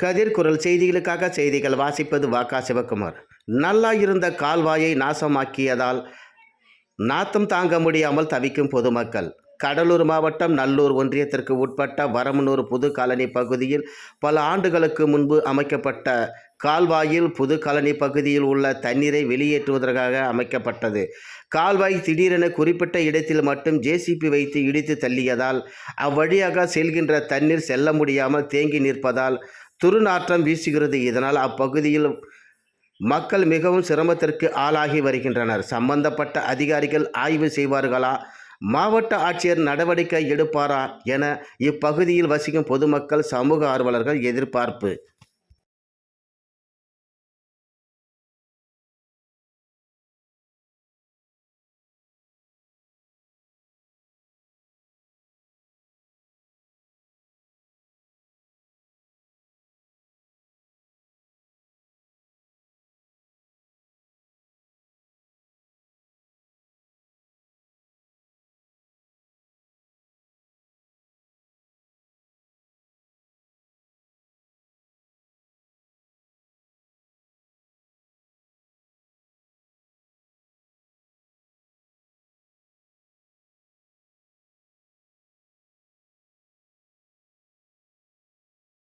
கதிர்குரல் செய்திகளுக்காக செய்திகள் வாசிப்பது வாக்கா சிவகுமார் நல்லா இருந்த கால்வாயை நாசமாக்கியதால் நாத்தம் தாங்க முடியாமல் தவிக்கும் பொதுமக்கள். கடலூர் மாவட்டம் நல்லூர் ஒன்றியத்திற்கு உட்பட்ட வரமனூர் புது காலனி பகுதியில் பல ஆண்டுகளுக்கு முன்பு அமைக்கப்பட்ட கால்வாயில் புது காலனி பகுதியில் உள்ள தண்ணீரை வெளியேற்றுவதற்காக அமைக்கப்பட்டது. கால்வாய் திடீரென குறிப்பிட்ட இடத்தில் மட்டும் ஜேசிபி வைத்து இடித்து தள்ளியதால் அவ்வழியாக செல்கின்ற தண்ணீர் செல்ல முடியாமல் தேங்கி நிற்பதால் துர்நாற்றம் வீசுகிறது. இதனால் அப்பகுதியில் மக்கள் மிகவும் சிரமத்திற்கு ஆளாகி வருகின்றனர். சம்பந்தப்பட்ட அதிகாரிகள் ஆய்வு செய்வார்களா? மாவட்ட ஆட்சியர் நடவடிக்கை எடுப்பாரா? என இப்பகுதியில் வசிக்கும் பொதுமக்கள் சமூக ஆர்வலர்கள் எதிர்பார்ப்பு.